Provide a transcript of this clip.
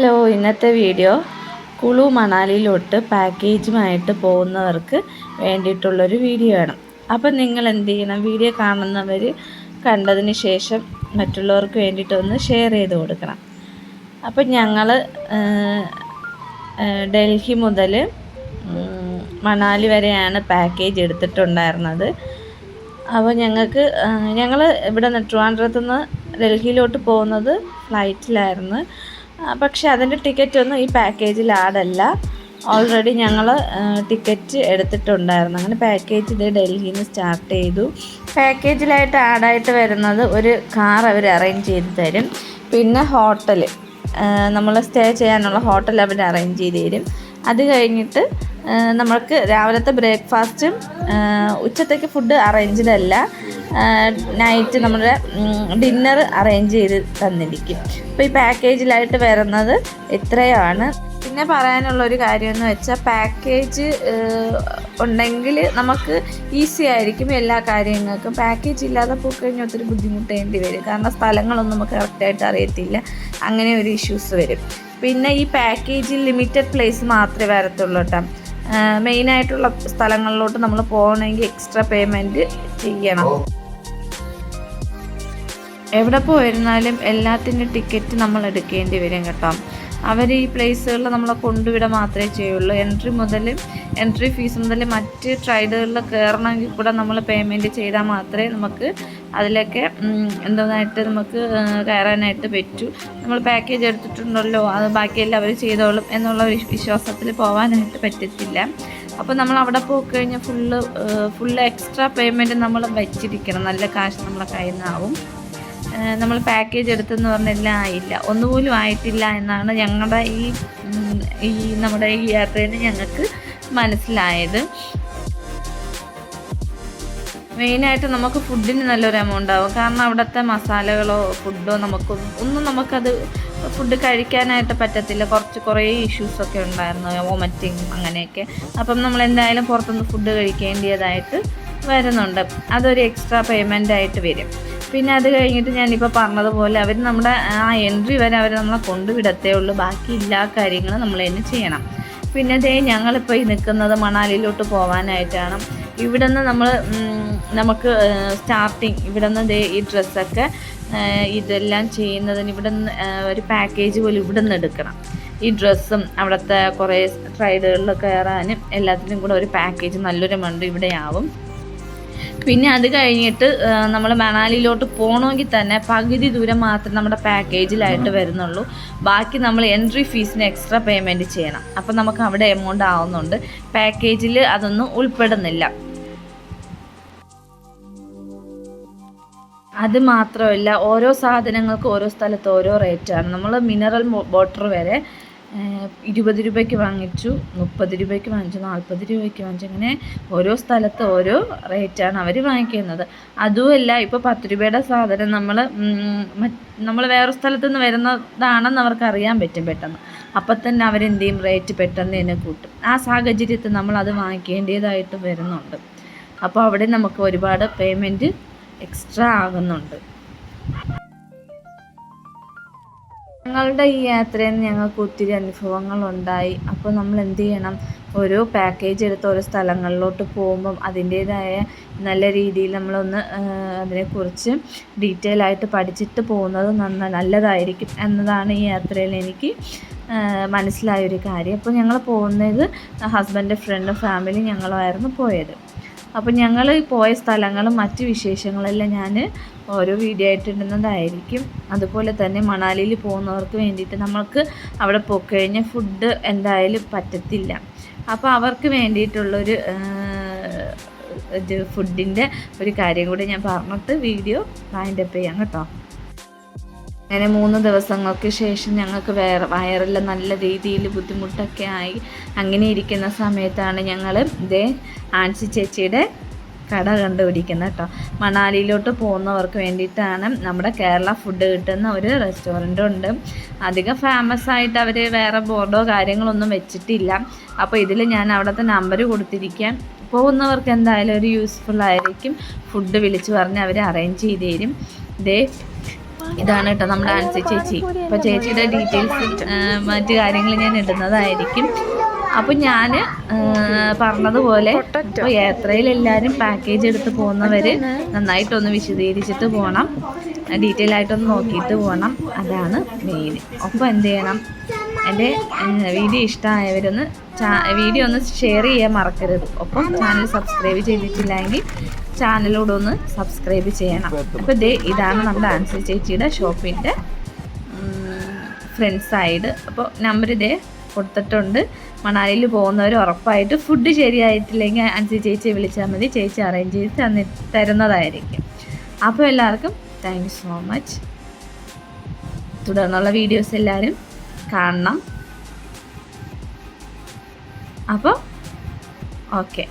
Hello ഇന്നത്തെ video Kullu മണാലിയിലോട്ട് പാക്കേജുമായിട്ട് പോകുന്നവർക്ക് വേണ്ടിയിട്ടുള്ളൊരു video ആണ്. അപ്പം നിങ്ങൾ എന്ത് ചെയ്യണം? വീഡിയോ കാണുന്നവർ കണ്ടതിന് ശേഷം മറ്റുള്ളവർക്ക് വേണ്ടിയിട്ടൊന്ന് ഷെയർ ചെയ്ത് കൊടുക്കണം. അപ്പം ഞങ്ങൾ ഡൽഹി മുതൽ മണാലി വരെയാണ് പാക്കേജ് എടുത്തിട്ടുണ്ടായിരുന്നത്. അപ്പോൾ ഞങ്ങൾക്ക് ഞങ്ങൾ ഇവിടെ നിന്ന് ട്രിവാൻഡ്രത്തുനിന്ന് ഡൽഹിയിലോട്ട് പോകുന്നത് ഫ്ലൈറ്റിലായിരുന്നു. പക്ഷേ അതിന്റെ ടിക്കറ്റ് ഒന്നും ഈ പാക്കേജിൽ ആഡല്ല. ഓൾറെഡി ഞങ്ങൾ ടിക്കറ്റ് എടുത്തിട്ടുണ്ടായിരുന്നു. അങ്ങനെ പാക്കേജ് ഇത് ഡൽഹിയിൽ നിന്ന് സ്റ്റാർട്ട് ചെയ്തു. പാക്കേജിലായിട്ട് ആഡായിട്ട് വരുന്നത് ഒരു കാർ അവർ അറേഞ്ച് ചെയ്ത് തരും. പിന്നെ ഹോട്ടൽ നമ്മൾ സ്റ്റേ ചെയ്യാനുള്ള ഹോട്ടൽ അവർ അറേഞ്ച് ചെയ്ത് തരും. അത് കഴിഞ്ഞിട്ട് നമ്മൾക്ക് രാവിലത്തെ ബ്രേക്ക്ഫാസ്റ്റും ഉച്ചത്തേക്ക് ഫുഡ് അറേഞ്ച്ഡ് അല്ല നൈറ്റ് നമ്മുടെ ഡിന്നർ അറേഞ്ച് ചെയ്ത് തന്നിരിക്കും. അപ്പോൾ ഈ പാക്കേജിലായിട്ട് വരുന്നത് ഇത്രയാണ്. പിന്നെ പറയാനുള്ള ഒരു കാര്യം എന്ന് വെച്ചാൽ പാക്കേജ് ഉണ്ടെങ്കിൽ നമുക്ക് ഈസി ആയിരിക്കും എല്ലാ കാര്യങ്ങൾക്കും. പാക്കേജ് ഇല്ലാതെ പോയി കഴിഞ്ഞാൽ ഒത്തിരി ബുദ്ധിമുട്ടേണ്ടി വരും. കാരണം സ്ഥലങ്ങളൊന്നും നമുക്ക് കറക്റ്റായിട്ട് അറിയത്തില്ല. അങ്ങനെ ഒരു ഇഷ്യൂസ് വരും. പിന്നെ ഈ പാക്കേജിൽ ലിമിറ്റഡ് പ്ലേസ് മാത്രമേ വരത്തുള്ളൂ കേട്ടോ. മെയിനായിട്ടുള്ള സ്ഥലങ്ങളിലോട്ട് നമ്മൾ പോകണമെങ്കിൽ എക്സ്ട്രാ പേയ്മെന്റ് ചെയ്യണം. എവിടെ പോയിരുന്നാലും എല്ലാത്തിന്റെ ടിക്കറ്റ് നമ്മൾ എടുക്കേണ്ടി വരും കേട്ടോ. അവർ ഈ പ്ലേസുകളിൽ നമ്മളെ കൊണ്ടുവിട മാത്രമേ ചെയ്യുള്ളൂ. എൻട്രി മുതൽ എൻട്രി ഫീസ് മുതൽ മറ്റ് ട്രൈഡുകളിൽ കയറണമെങ്കിൽ കൂടെ നമ്മൾ പേയ്മെന്റ് ചെയ്താൽ മാത്രമേ നമുക്ക് അതിലൊക്കെ എന്തോന്നായിട്ട് നമുക്ക് കയറാനായിട്ട് പറ്റൂ. നമ്മൾ പാക്കേജ് എടുത്തിട്ടുണ്ടല്ലോ അത് ബാക്കിയെല്ലാം അവർ ചെയ്തോളും എന്നുള്ള വിശ്വാസത്തിൽ പോകാനായിട്ട് പറ്റത്തില്ല. അപ്പോൾ നമ്മൾ അവിടെ പോയി കഴിഞ്ഞാൽ ഫുള്ള് ഫുള്ള് എക്സ്ട്രാ പേയ്മെന്റ് നമ്മൾ വെച്ചിരിക്കണം. നല്ല കാശ് നമ്മളെ കയ്യിൽ നിന്നാവും നമ്മൾ പാക്കേജ് എടുത്തെന്ന് പറഞ്ഞെല്ലാം ആയില്ല. ഒന്നുപോലും ആയിട്ടില്ല എന്നാണ് ഞങ്ങളുടെ ഈ ഈ നമ്മുടെ ഈ യാത്രയിൽ ഞങ്ങൾക്ക് മനസ്സിലായത്. മെയിനായിട്ട് നമുക്ക് ഫുഡിന് നല്ലൊരു എമൗണ്ട് ആവും. കാരണം അവിടുത്തെ മസാലകളോ ഫുഡോ നമുക്ക് ഒന്നും നമുക്കത് ഫുഡ് കഴിക്കാനായിട്ട് പറ്റത്തില്ല. കുറച്ച് കുറേ ഇഷ്യൂസൊക്കെ ഉണ്ടായിരുന്നു. വോമറ്റിങ് അങ്ങനെയൊക്കെ. അപ്പം നമ്മൾ എന്തായാലും പുറത്തുനിന്ന് ഫുഡ് കഴിക്കേണ്ടതായിട്ട് വരുന്നുണ്ട്. അതൊരു എക്സ്ട്രാ പേയ്മെന്റ് ആയിട്ട് വരും. പിന്നെ അത് കഴിഞ്ഞിട്ട് ഞാനിപ്പോൾ പറഞ്ഞതുപോലെ അവർ നമ്മുടെ ആ എൻട്രി വരെ അവർ നമ്മളെ കൊണ്ടുവിടത്തേ ഉള്ളൂ. ബാക്കി എല്ലാ കാര്യങ്ങളും നമ്മൾ തന്നെ ചെയ്യണം. പിന്നെ ദേ ഞങ്ങളിപ്പോൾ ഈ നിൽക്കുന്നത് മണാലിയിലോട്ട് പോകാനായിട്ടാണ് ഇവിടെ നിന്ന് നമ്മൾ നമുക്ക് സ്റ്റാർട്ടിങ് ഇവിടെ നിന്ന് ഈ ഡ്രസ്സൊക്കെ ഇതെല്ലാം ചെയ്യുന്നതിന് ഇവിടെ നിന്ന് ഒരു പാക്കേജ് പോലും ഇവിടെ നിന്ന് എടുക്കണം. ഈ ഡ്രസ്സും അവിടുത്തെ കുറേ ട്രൈഡുകളിൽ കയറാനും എല്ലാത്തിനും കൂടെ ഒരു പാക്കേജ് നല്ലൊരു എമൗണ്ട് ഇവിടെയാവും. പിന്നെ അത് കഴിഞ്ഞിട്ട് നമ്മൾ മണാലിയിലോട്ട് പോകണമെങ്കിൽ തന്നെ പകുതി ദൂരം മാത്രം നമ്മുടെ പാക്കേജിലായിട്ട് വരുന്നുള്ളൂ. ബാക്കി നമ്മൾ എൻട്രി ഫീസിന് എക്സ്ട്രാ പേയ്മെന്റ് ചെയ്യണം. അപ്പം നമുക്ക് അവിടെ എമൗണ്ട് ആവുന്നുണ്ട്. പാക്കേജിൽ അതൊന്നും ഉൾപ്പെടുന്നില്ല. അത് മാത്രമല്ല ഓരോ സാധനങ്ങൾക്ക് ഓരോ സ്ഥലത്ത് ഓരോ റേറ്റാണ് നമ്മൾ മിനറൽ വാട്ടർ വരെ ഇരുപത് രൂപയ്ക്ക് വാങ്ങിച്ചു മുപ്പത് രൂപയ്ക്ക് വാങ്ങിച്ചു നാൽപ്പത് രൂപയ്ക്ക് വാങ്ങിച്ചു അങ്ങനെ ഓരോ സ്ഥലത്ത് ഓരോ റേറ്റാണ് അവർ വാങ്ങിക്കുന്നത്. അതുമല്ല ഇപ്പോൾ പത്ത് രൂപയുടെ സാധനം നമ്മൾ നമ്മൾ വേറെ സ്ഥലത്തു നിന്ന് വരുന്നതാണെന്ന് അവർക്ക് അറിയാൻ പറ്റും പെട്ടെന്ന്. അപ്പം തന്നെ അവരെന്ത് ചെയ്യും റേറ്റ് പെട്ടെന്ന് തന്നെ കൂട്ടും. ആ സാഹചര്യത്തിൽ നമ്മൾ അത് വാങ്ങിക്കേണ്ടതായിട്ട് വരുന്നുണ്ട്. അപ്പോൾ അവിടെ നമുക്ക് ഒരുപാട് പേയ്മെന്റ് എക്സ്ട്രാ ആകുന്നുണ്ട്. ഞങ്ങളുടെ ഈ യാത്രയിൽ ഞങ്ങൾക്ക് ഒത്തിരി അനുഭവങ്ങൾ ഉണ്ടായി. അപ്പോൾ നമ്മൾ എന്ത് ചെയ്യണം? ഓരോ പാക്കേജ് എടുത്ത് ഓരോ സ്ഥലങ്ങളിലോട്ട് പോകുമ്പം അതിന്റേതായ നല്ല രീതിയിൽ നമ്മളൊന്ന് അതിനെക്കുറിച്ച് ഡീറ്റെയിൽ ആയിട്ട് പഠിച്ചിട്ട് പോകുന്നത് നന്ന നല്ലതായിരിക്കും എന്നതാണ് ഈ യാത്രയിൽ എനിക്ക് മനസ്സിലായൊരു കാര്യം. അപ്പോൾ ഞങ്ങൾ പോകുന്നത് ഹസ്ബൻഡ് ഫ്രണ്ട് ഫാമിലി ഞങ്ങളായിരുന്നു പോയത്. അപ്പോൾ ഞങ്ങൾ പോയ സ്ഥലങ്ങളും മറ്റ് വിശേഷങ്ങളെല്ലാം ഞാൻ ഓരോ വീഡിയോ ആയിട്ട് ഇടുന്നതായിരിക്കും അതുപോലെ തന്നെ മണാലിയിൽ പോകുന്നവർക്ക് വേണ്ടിയിട്ട് നമ്മൾക്ക് അവിടെ പോയിക്കഴിഞ്ഞാൽ ഫുഡ് എന്തായാലും പറ്റത്തില്ല. അപ്പോൾ അവർക്ക് വേണ്ടിയിട്ടുള്ളൊരു ഫുഡിന്റെ ഒരു കാര്യം കൂടി ഞാൻ പറഞ്ഞിട്ട് വീഡിയോ വൈൻഡപ്പ് ചെയ്യാം കേട്ടോ. അങ്ങനെ മൂന്ന് ദിവസങ്ങൾക്ക് ശേഷം ഞങ്ങൾക്ക് വേറെ വയറിൽ നല്ല രീതിയിൽ ബുദ്ധിമുട്ടൊക്കെ ആയി. അങ്ങനെ ഇരിക്കുന്ന സമയത്താണ് ഞങ്ങൾ ഇതേ ആൻസി ചേച്ചിയുടെ കട കണ്ടുപിടിക്കുന്നത് കേട്ടോ. മണാലിയിലോട്ട് പോകുന്നവർക്ക് വേണ്ടിയിട്ടാണ് നമ്മുടെ കേരള ഫുഡ് കിട്ടുന്ന ഒരു റെസ്റ്റോറന്റ് ഉണ്ട്. അധികം ഫേമസ് ആയിട്ട് അവർ വേറെ ബോർഡോ കാര്യങ്ങളൊന്നും വെച്ചിട്ടില്ല. അപ്പോൾ ഇതിൽ ഞാൻ അവിടുത്തെ നമ്പർ കൊടുത്തിരിക്കാം. പോകുന്നവർക്ക് എന്തായാലും ഒരു യൂസ്ഫുൾ ആയിരിക്കും ഫുഡ് വിളിച്ച് പറഞ്ഞ് അവർ അറേഞ്ച് ചെയ്ത് തരും. ദേ ഇതാണ് കേട്ടോ നമ്മുടെ ആൻസി ചേച്ചി. അപ്പോൾ ചേച്ചിയുടെ ഡീറ്റെയിൽസ് മറ്റു കാര്യങ്ങൾ ഞാൻ ഇടുന്നതായിരിക്കും. അപ്പോൾ ഞാൻ പറഞ്ഞതുപോലെ ഇപ്പോൾ യാത്രയിൽ എല്ലാവരും പാക്കേജ് എടുത്ത് പോകുന്നവർ നന്നായിട്ടൊന്ന് വിശദീകരിച്ചിട്ട് പോകണം ഡീറ്റെയിൽ ആയിട്ടൊന്ന് നോക്കിയിട്ട് പോകണം അതാണ് മെയിൻ ഒപ്പം എന്ത് ചെയ്യണം? എന്റെ വീഡിയോ ഇഷ്ടമായവരൊന്ന് വീഡിയോ ഒന്ന് ഷെയർ ചെയ്യാൻ മറക്കരുത്. ഒപ്പം ചാനൽ സബ്സ്ക്രൈബ് ചെയ്തിട്ടില്ലെങ്കിൽ ചാനലോട് ഒന്ന് സബ്സ്ക്രൈബ് ചെയ്യണം. അപ്പോൾ ദേ ഇതാണ് നമ്മുടെ ആൻസർ ചേച്ചിയുടെ ഷോപ്പിന്റെ ഫ്രണ്ട് സൈഡ് അപ്പോൾ നമ്പർ ഇതേ കൊടുത്തിട്ടുണ്ട്. മണാലിയിൽ പോകുന്നവർ ഉറപ്പായിട്ട് ഫുഡ് ശരിയായിട്ടില്ലെങ്കിൽ അഞ്ച് ചേച്ചിയെ വിളിച്ചാൽ മതി. ചേച്ചി അറേഞ്ച് ചെയ്ത് തന്നി തരുന്നതായിരിക്കും. അപ്പോൾ എല്ലാവർക്കും താങ്ക് സോ മച്ച് തുടർന്നുള്ള വീഡിയോസ് എല്ലാവരും കാണണം. അപ്പോൾ ഓക്കെ.